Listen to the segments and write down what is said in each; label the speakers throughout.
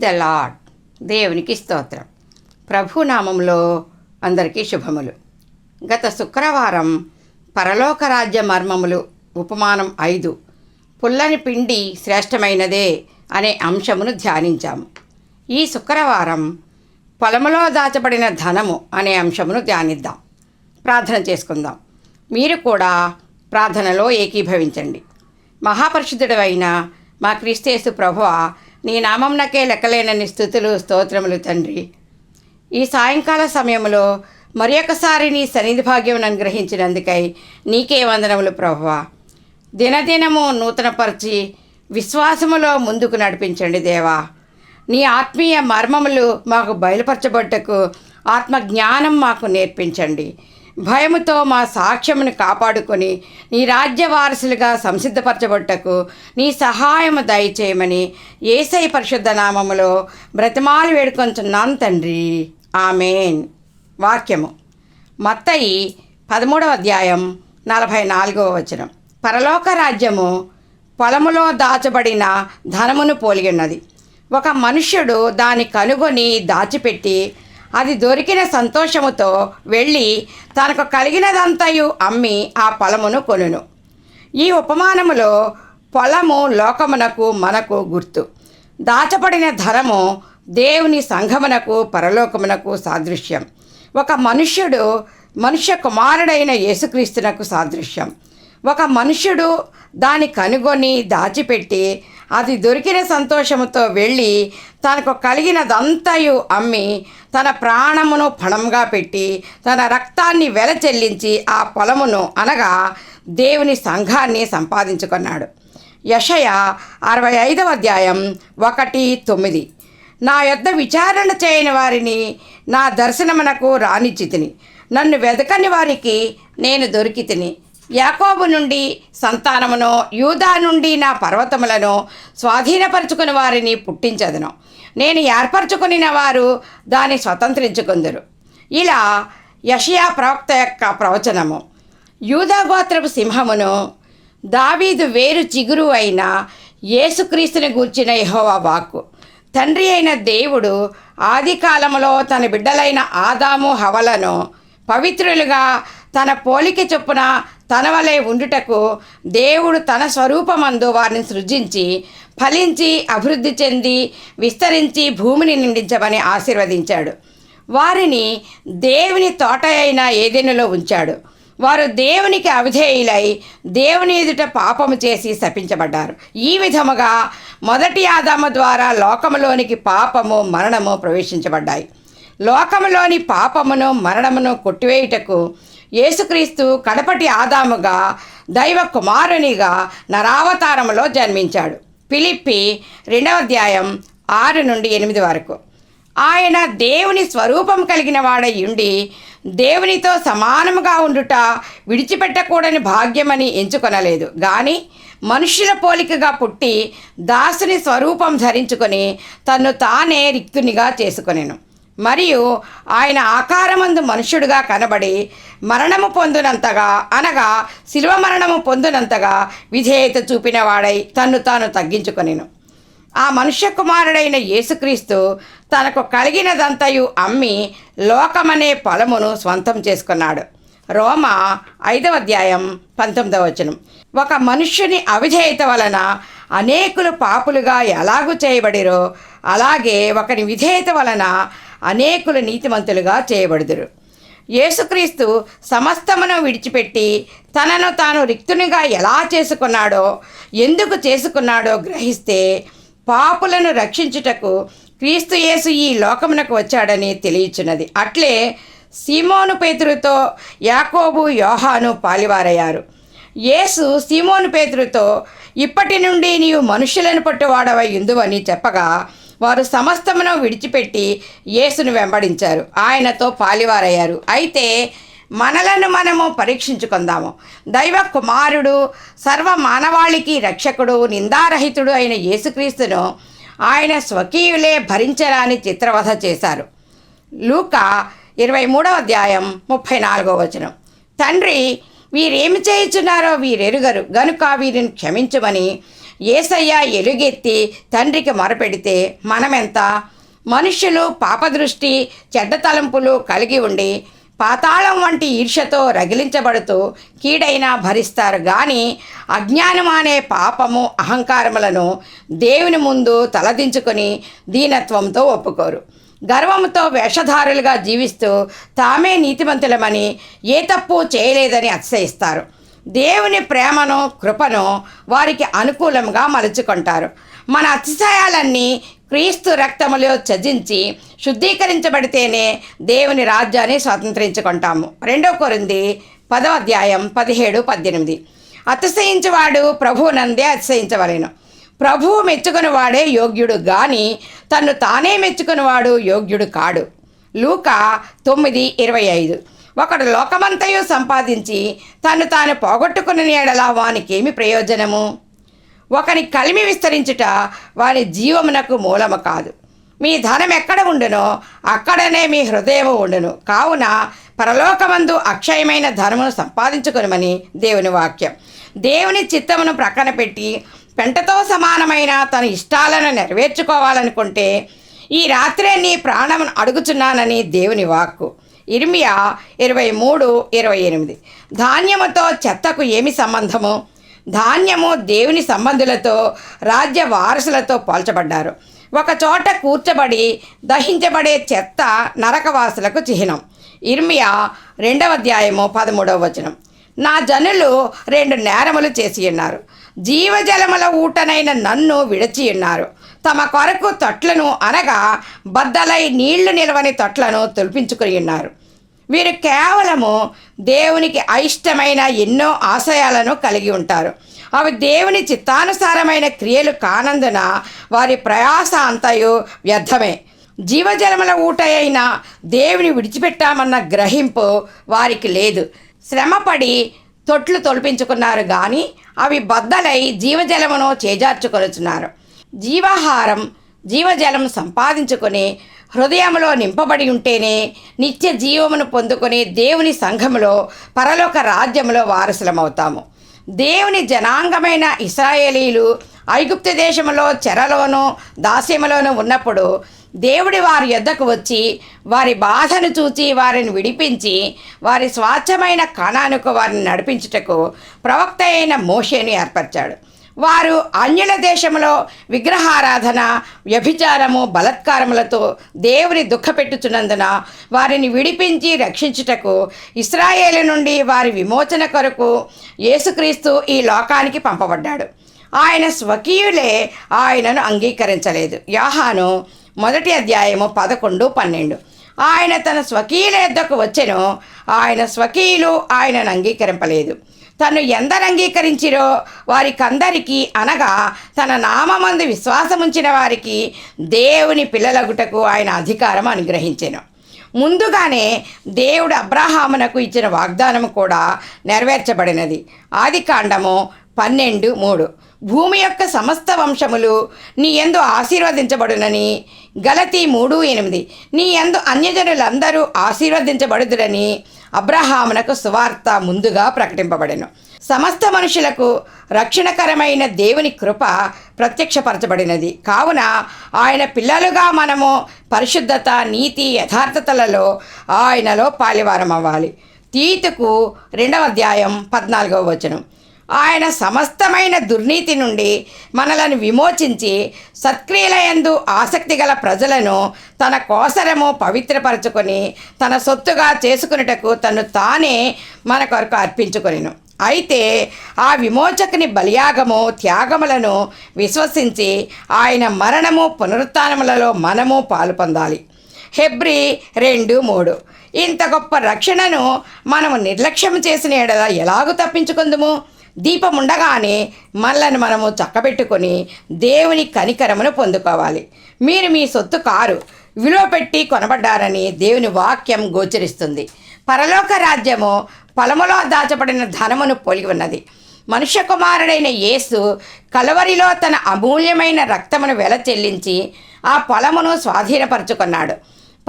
Speaker 1: Praise the lord దేవునికి స్తోత్రం. ప్రభునామంలో అందరికీ శుభములు. గత శుక్రవారం పరలోక రాజ్య మర్మములు ఉపమానం ఐదు. పుల్లని పిండి శ్రేష్టమైనదే అనే అంశమును ధ్యానించాము. ఈ శుక్రవారం పొలములో దాచబడిన ధనము అనే అంశమును ధ్యానిద్దాం. ప్రార్థన చేసుకుందాం. మీరు కూడా ప్రార్థనలో ఏకీభవించండి. మహాపరిశుద్ధుడైన అయిన మా క్రీస్తేసు ప్రభువ నీ నామంనకే లెక్కలేనన్ని స్థుతులు స్తోత్రములు తండ్రి. ఈ సాయంకాల సమయంలో మరి ఒకసారి నీ సన్నిధి భాగ్యం అనుగ్రహించినందుకై నీకే వందనములు ప్రభువ. దినదినము నూతనపరిచి విశ్వాసములో ముందుకు నడిపించండి దేవా. నీ ఆత్మీయ మర్మములు మాకు బయలుపరచబడ్డకు ఆత్మ జ్ఞానం మాకు నేర్పించండి. భయముతో మా సాక్ష్యమును కాపాడుకొని నీ రాజ్య వారసులుగా సంసిద్ధపరచబట్టకు నీ సహాయము దయచేయమని ఏసై పరిశుద్ధ నామములో బ్రతిమాలు వేడుకొంచున్నాను తండ్రి. ఆమెన్. వాక్యము. మత్తయి పదమూడవ అధ్యాయం నలభై నాలుగవ వచనం. పరలోక రాజ్యము పొలములో దాచబడిన ధనమును పోలిగినది ఒక మనుష్యుడు దాన్ని కనుగొని దాచిపెట్టి అది దొరికిన సంతోషముతో వెళ్ళి తనకు కలిగినదంతయు అమ్మి ఆ పొలమును కొనును. ఈ ఉపమానములో పొలము లోకమునకు మనకు గుర్తు. దాచబడిన ధనము దేవుని సంఘమునకు పరలోకమునకు సాదృశ్యం. ఒక మనుష్యుడు మనుష్య కుమారుడైన యేసుక్రీస్తునకు సాదృశ్యం. ఒక మనుష్యుడు దాన్ని కనుగొని దాచిపెట్టి అది దొరికిన సంతోషముతో వెళ్ళి తనకు కలిగినదంతయు అమ్మి తన ప్రాణమును పణంగా పెట్టి తన రక్తాన్ని వెల చెల్లించి ఆ పొలమును అనగా దేవుని సంఘాన్ని సంపాదించుకున్నాడు. యషయ అరవై ఐదవ అధ్యాయం ఒకటి తొమ్మిది. నా యొద్ద విచారణ చేయని వారిని నా దర్శనమునకు రానిచ్చితిని నన్ను వెతకని వారికి నేను దొరికితిని యాకోబు నుండి సంతానమును యూదా నుండి నా పర్వతములను స్వాధీనపరుచుకుని వారిని పుట్టించదను. నేను ఏర్పరచుకునిన వారు దాన్ని స్వతంత్రించుకుందరు. ఇలా యషయా ప్రవక్త యొక్క ప్రవచనము. యూదా గోత్రపు సింహమును దావీదు వేరు చిగురు అయిన యేసుక్రీస్తుని గూర్చిన యహోవా వాక్కు. తండ్రి అయిన దేవుడు ఆది కాలంలో తన బిడ్డలైన ఆదాము హవలను పవిత్రులుగా తన పోలిక చొప్పున తన వలె ఉండుటకు దేవుడు తన స్వరూపమందు వారిని సృజించి ఫలించి అభివృద్ధి చెంది విస్తరించి భూమిని నిండించమని ఆశీర్వదించాడు. వారిని దేవుని తోట అయిన ఏదెనులో ఉంచాడు. వారు దేవునికి అవిధేయులై దేవుని ఎదుట పాపము చేసి శపించబడ్డారు. ఈ విధముగా మొదటి ఆదాము ద్వారా లోకములోనికి పాపము మరణము ప్రవేశించబడ్డాయి. లోకములోని పాపమును మరణమును కొట్టివేయుటకు యేసుక్రీస్తు కడపటి ఆదాముగా దైవ కుమారునిగా నరావతారములో జన్మించాడు. పిలిప్పి రెండవ అధ్యాయం ఆరు నుండి ఎనిమిది వరకు. ఆయన దేవుని స్వరూపం కలిగిన వాడై ఉండి దేవునితో సమానముగా ఉండుట విడిచిపెట్టకూడని భాగ్యమని ఎంచుకొనలేదు. కానీ మనుష్యుల పోలికగా పుట్టి దాసుని స్వరూపం ధరించుకొని తన్ను తానే రిక్తునిగా చేసుకొనెను. మరియు ఆయన ఆకారమందు మనుష్యుడుగా కనబడి మరణము పొందినంతగా అనగా శిల్వ మరణము పొందినంతగా విధేయత చూపినవాడై తన్ను తాను తగ్గించుకొనిను. ఆ మనుష్య కుమారుడైన యేసుక్రీస్తు తనకు కలిగినదంతయు అమ్మి లోకమనే పొలమును స్వంతం చేసుకున్నాడు. రోమ ఐదవ అధ్యాయం పంతొమ్మిదవ వచనం. ఒక మనుష్యుని అవిధేయత వలన అనేకులు పాపులుగా ఎలాగూ చేయబడిరో అలాగే ఒకని విధేయత వలన అనేకులు నీతిమంతులుగా చేయబడుదురు. యేసుక్రీస్తు సమస్తమును విడిచిపెట్టి తనను తాను రిక్తునిగా ఎలా చేసుకున్నాడో ఎందుకు చేసుకున్నాడో గ్రహిస్తే పాపులను రక్షించుటకు క్రీస్తు యేసు ఈ లోకమునకు వచ్చాడని తెలియచున్నది. అట్లే సీమోను పేతురుతో యాకోబు యోహాను పాలివారయ్యారు. యేసు సీమోను పేతురుతో ఇప్పటి నుండి నీవు మనుషులను పట్టువాడవై ఇందువని చెప్పగా వారు సమస్తమును విడిచిపెట్టి యేసును వెంబడించారు. ఆయనతో పాలివారయ్యారు. అయితే మనలను మనము పరీక్షించుకుందాము. దైవ కుమారుడు సర్వ మానవాళికి రక్షకుడు నిందారహితుడు అయిన యేసుక్రీస్తును ఆయన స్వకీయులే భరించరాని చిత్రవధ చేశారు. లూక ఇరవై మూడవ అధ్యాయం ముప్పై నాలుగో వచనం. తండ్రి వీరేమి చేయుచున్నారో వీరెరుగరు. గనుక వీరిని క్షమించమని ఏసయ్య ఎలుగెత్తి తండ్రికి మొరపెడితే మనమెంత? మనుష్యులు పాపదృష్టి చెడ్డ తలంపులు కలిగి ఉండి పాతాళం వంటి ఈర్ష్యతో రగిలించబడుతూ కీడైనా భరిస్తారు. కానీ అజ్ఞానం అనే పాపము అహంకారములను దేవుని ముందు తలదించుకొని దీనత్వంతో ఒప్పుకోరు. గర్వంతో వేషధారులుగా జీవిస్తూ తామే నీతిమంతులమని ఏ తప్పు చేయలేదని అతిశయిస్తారు. దేవుని ప్రేమను కృపను వారికి అనుకూలంగా మలుచుకుంటారు. మన అతిశయాలన్నీ క్రీస్తు రక్తములో చజించి శుద్ధీకరించబడితేనే దేవుని రాజ్యాన్ని స్వతంత్రించుకుంటాము. రెండో కొరింది పదో అధ్యాయం పదిహేడు పద్దెనిమిది. అతిశయించేవాడు ప్రభువునందే అతిశయించవలెను. ప్రభువు మెచ్చుకుని వాడే యోగ్యుడు గాని తను తానే మెచ్చుకునివాడు యోగ్యుడు కాడు. లూక తొమ్మిది ఇరవై ఐదు. ఒకడు లోకమంతయు సంపాదించి తను తాను పోగొట్టుకున్న నీడలా వానికేమి ప్రయోజనము? ఒకని కలిమి విస్తరించుట వాని జీవమునకు మూలము కాదు. మీ ధనం ఎక్కడ ఉండునో అక్కడనే మీ హృదయము ఉండును. కావున పరలోకమందు అక్షయమైన ధనమును సంపాదించుకునమని దేవుని వాక్యం. దేవుని చిత్తమును ప్రక్కన పెట్టి పెంటతో సమానమైన తన ఇష్టాలను నెరవేర్చుకోవాలనుకుంటే ఈ రాత్రే నీ ప్రాణమును అడుగుచున్నానని దేవుని వాక్కు. ఇర్మియా ఇరవై మూడు ఇరవై ఎనిమిది. ధాన్యముతో చెత్తకు ఏమి సంబంధము? ధాన్యము దేవుని సంబంధులతో రాజ్య వారసులతో పోల్చబడ్డారు. ఒక చోట కూర్చబడి దహించబడే చెత్త నరకవాసులకు చిహ్నం. ఇర్మియా రెండవ అధ్యాయము పదమూడవ వచనం. నా జనులు రెండు నేరములు చేసి ఉన్నారు. జీవజలముల ఊటనైన నన్ను విడచి ఉన్నారు. తమ కొరకు తొట్లను అనగా బద్దలై నీళ్ళు నిలవని తొట్లను తొలిపించుకుని ఉన్నారు. వీరు కేవలము దేవునికి అయిష్టమైన ఎన్నో ఆశయాలను కలిగి ఉంటారు. అవి దేవుని చిత్తానుసారమైన క్రియలు కానందున వారి ప్రయాస అంతయు వ్యర్థమే. జీవజలముల ఊట అయిన దేవుని విడిచిపెట్టామన్న గ్రహింపు వారికి లేదు. శ్రమపడి తొట్లు తొలిపించుకున్నారు కానీ అవి బద్దలై జీవజలమును చేజార్చుకొనుచున్నారు. జీవాహారం జీవజలం సంపాదించుకొని హృదయంలో నింపబడి ఉంటేనే నిత్య జీవమును పొందుకొని దేవుని సంఘములో పరలోక రాజ్యములో వారసులమవుతాము. దేవుని జనాంగమైన ఇస్రాయేలీలు ఐగుప్తు దేశంలో చెరలోనూ దాస్యములోనూ ఉన్నప్పుడు దేవుడి వారి యొద్దకు వచ్చి వారి బాధను చూచి వారిని విడిపించి వారి స్వాచ్ఛమైన కణానుకు వారిని నడిపించుటకు ప్రవక్త అయిన మోషేని ఏర్పరిచాడు. వారు అన్యుల దేశంలో విగ్రహారాధన వ్యభిచారము బలత్కారములతో దేవుని దుఃఖపెట్టుచున్నందున వారిని విడిపించి రక్షించుటకు ఇస్రాయేలు నుండి వారి విమోచన కొరకు యేసుక్రీస్తు ఈ లోకానికి పంపబడ్డాడు. ఆయన స్వకీయులే ఆయనను అంగీకరించలేదు. యాహాను మొదటి అధ్యాయము పదకొండు పన్నెండు. ఆయన తన స్వకీయుల యొద్దకు వచ్చెను. ఆయన స్వకీయులు ఆయనను అంగీకరింపలేదు. తను ఎందరు అంగీకరించిరో వారికందరికీ అనగా తన నామందు విశ్వాసముంచిన వారికి దేవుని పిల్లలగుటకు ఆయన అధికారం అనుగ్రహించెను. ముందుగానే దేవుడు అబ్రహామునకు ఇచ్చిన వాగ్దానం కూడా నెరవేర్చబడినది. ఆది కాండము పన్నెండు మూడు. భూమి యొక్క సమస్త వంశములు నీ ఎందు ఆశీర్వదించబడునని గలతి మూడు ఎనిమిది. నీ ఎందు అన్యజనులందరూ ఆశీర్వదించబడుదురని అబ్రహామునకు సువార్త ముందుగా ప్రకటింపబడెను. సమస్త మనుషులకు రక్షణకరమైన దేవుని కృప ప్రత్యక్షపరచబడినది. కావున ఆయన పిల్లలుగా మనము పరిశుద్ధత నీతి యథార్థతలలో ఆయనలో పాలివారం అవ్వాలి తీతుకు రెండవ అధ్యాయం పద్నాలుగవ వచనం. ఆయన సమస్తమైన దుర్నీతి నుండి మనలను విమోచించి సత్క్రియలయందు ఆసక్తి గల ప్రజలను తన కోసరము పవిత్రపరచుకొని తన సొత్తుగా చేసుకునేటకు తను తానే మన కొరకు అర్పించుకొనిను. అయితే ఆ విమోచకుని బలియాగము త్యాగములను విశ్వసించి ఆయన మరణము పునరుత్నములలో మనము పాలు పొందాలి. హెబ్రి రెండు మూడు. ఇంత గొప్ప రక్షణను మనము నిర్లక్ష్యం చేసిన ఎడల ఎలాగూ తప్పించుకుందుము? దీపం ఉండగానే మనల్ని మనము చక్కబెట్టుకొని దేవుని కనికరమును పొందుకోవాలి. మీరు మీ సొత్తు కారు విలువ పెట్టి కొనబడ్డారని దేవుని వాక్యం గోచరిస్తుంది. పరలోక రాజ్యము పొలములో దాచబడిన ధనమును పోలి ఉన్నది. మనుష్య కుమారుడైన యేసు కలవరిలో తన అమూల్యమైన రక్తమును వెల చెల్లించి ఆ పొలమును స్వాధీనపరుచుకున్నాడు.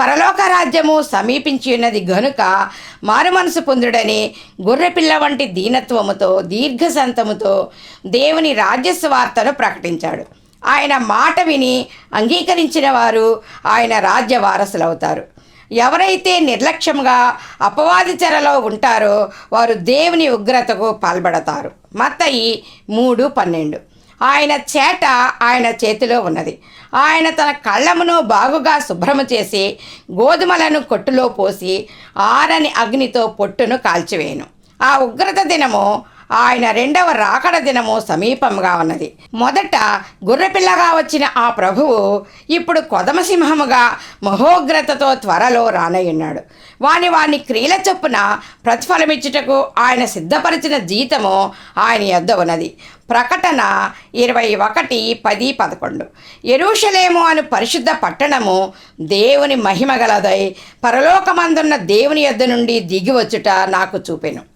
Speaker 1: పరలోక రాజ్యము సమీపించి ఉన్నది గనుక మారుమనసు పొందుడని గొర్రెపిల్ల వంటి దీనత్వముతో దీర్ఘసంతముతో దేవుని రాజ్యస్వార్తను ప్రకటించాడు. ఆయన మాట విని అంగీకరించిన వారు ఆయన రాజ్య వారసులవుతారు. ఎవరైతే నిర్లక్ష్యంగా అపవాది చెరలో ఉంటారో వారు దేవుని ఉగ్రతకు పాల్పడతారు. మత్తయి మూడు పన్నెండు. ఆయన చేట ఆయన చేతిలో ఉన్నది. ఆయన తన కళ్ళమును బాగుగా శుభ్రము చేసి గోధుమలను కొట్టులో పోసి ఆరని అగ్నితో పొట్టును కాల్చివేయను. ఆ ఉగ్రత దినము ఆయన రెండవ రాకడ దినము సమీపంగా ఉన్నది. మొదట గుర్రపిల్లగా వచ్చిన ఆ ప్రభువు ఇప్పుడు కొదమసింహముగా మహోగ్రతతో త్వరలో రానయ్యున్నాడు. వాని వాని క్రియల చొప్పున ప్రతిఫలమిచ్చుటకు ఆయన సిద్ధపరిచిన జీతము ఆయన యొద్ద ఉన్నది. ప్రకటన ఇరవై ఒకటి పది పదకొండు. ఎరుషలేము అను పరిశుద్ధ పట్టణము దేవుని మహిమగలదై పరలోకమందున్న దేవుని యొద్ద నుండి దిగి వచ్చుట నాకు చూపెను.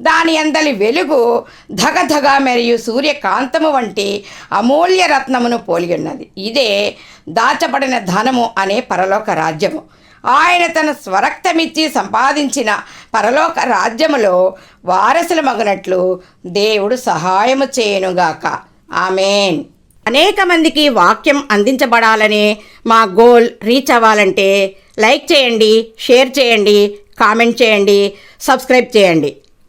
Speaker 1: దాని అందలి వెలుగు ధగధగ మరియు సూర్యకాంతము వంటి అమూల్య రత్నమును పోలి ఉన్నది ఇదే దాచబడిన ధనము అనే పరలోక రాజ్యము. ఆయన తన స్వరక్తమిచ్చి సంపాదించిన పరలోక రాజ్యములో వారసుల మగనట్లు దేవుడు సహాయము చేయనుగాక. ఆమెన్. అనేక మందికి వాక్యం అందించబడాలనే మా గోల్ రీచ్ అవ్వాలంటే లైక్ చేయండి షేర్ చేయండి కామెంట్ చేయండి సబ్స్క్రైబ్ చేయండి.